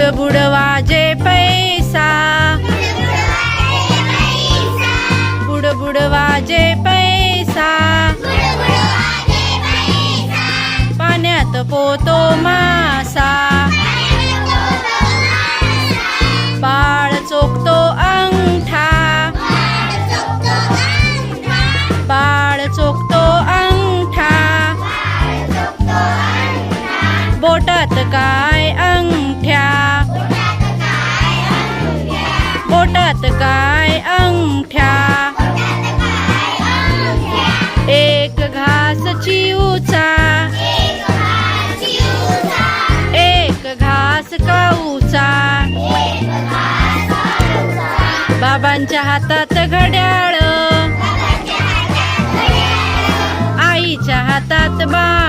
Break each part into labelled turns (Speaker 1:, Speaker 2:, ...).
Speaker 1: बुड वाजे पैसा. बुड बुड वाजे पैसा. पाण्यात पोतो मासा. बोटात काय अंगठ्या? एक घास उचा. एक घास काऊचा बाबांच्या हातात घड्याळ. आईच्या हातात बा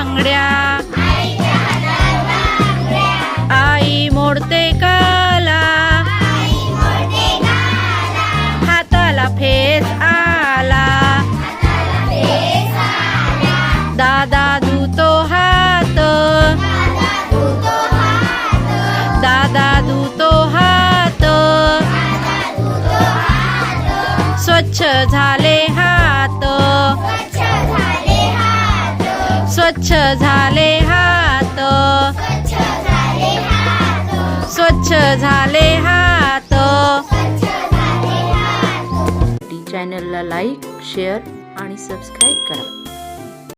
Speaker 1: दादा धुतो हात. दादा धुतो हात. स्वच्छ झाले हात. स्वच्छ झाले हात. स्वच्छ झाले हात. चॅनलला लाईक शेअर आणि सबस्क्राईब करा.